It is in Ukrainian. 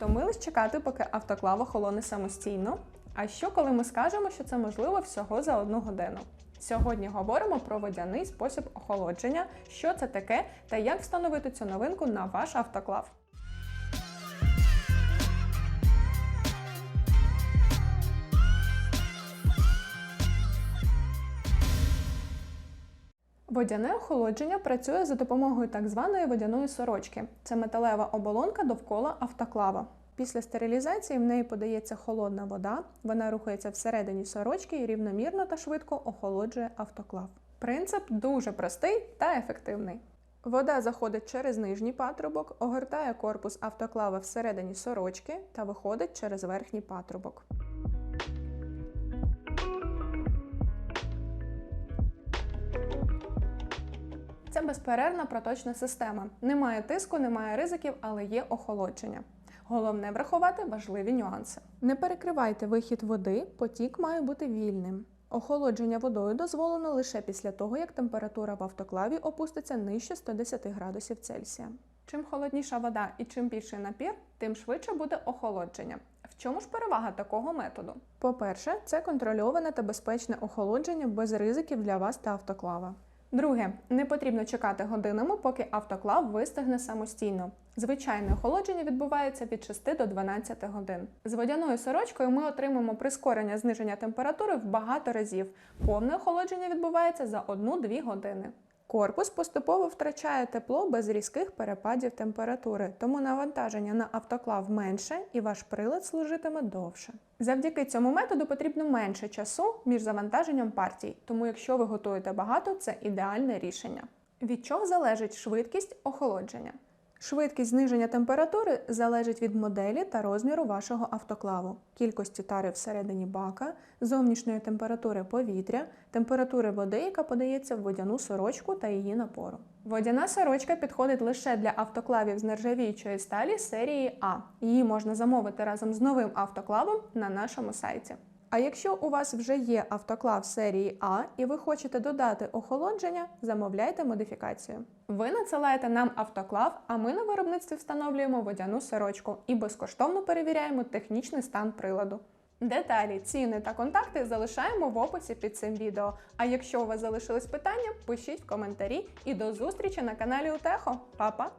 Втомились чекати, поки автоклава холоне самостійно. А що коли ми скажемо, що це можливо всього за одну годину? Сьогодні говоримо про водяний спосіб охолодження, що це таке та як встановити цю новинку на ваш автоклав. Водяне охолодження працює за допомогою так званої водяної сорочки. Це металева оболонка довкола автоклава. Після стерилізації в неї подається холодна вода, вона рухається всередині сорочки і рівномірно та швидко охолоджує автоклав. Принцип дуже простий та ефективний. Вода заходить через нижній патрубок, огортає корпус автоклава всередині сорочки та виходить через верхній патрубок. Це безперервна проточна система. Немає тиску, немає ризиків, але є охолодження. Головне врахувати важливі нюанси. Не перекривайте вихід води, потік має бути вільним. Охолодження водою дозволено лише після того, як температура в автоклаві опуститься нижче 110 градусів Цельсія. Чим холодніша вода і чим більший напір, тим швидше буде охолодження. В чому ж перевага такого методу? По-перше, це контрольоване та безпечне охолодження без ризиків для вас та автоклава. Друге, не потрібно чекати годинами, поки автоклав вистигне самостійно. Звичайне охолодження відбувається від 6 до 12 годин. З водяною сорочкою ми отримаємо прискорення зниження температури в багато разів. Повне охолодження відбувається за 1-2 години. Корпус поступово втрачає тепло без різких перепадів температури, тому навантаження на автоклав менше і ваш прилад служитиме довше. Завдяки цьому методу потрібно менше часу між завантаженням партій, тому якщо ви готуєте багато, це ідеальне рішення. Від чого залежить швидкість охолодження? Швидкість зниження температури залежить від моделі та розміру вашого автоклаву, кількості тари всередині бака, зовнішньої температури повітря, температури води, яка подається в водяну сорочку та її напору. Водяна сорочка підходить лише для автоклавів з нержавіючої сталі серії А. Її можна замовити разом з новим автоклавом на нашому сайті. А якщо у вас вже є автоклав серії А і ви хочете додати охолодження, замовляйте модифікацію. Ви надсилаєте нам автоклав, а ми на виробництві встановлюємо водяну сорочку і безкоштовно перевіряємо технічний стан приладу. Деталі, ціни та контакти залишаємо в описі під цим відео. А якщо у вас залишились питання, пишіть в коментарі і до зустрічі на каналі Утехо. Па-па!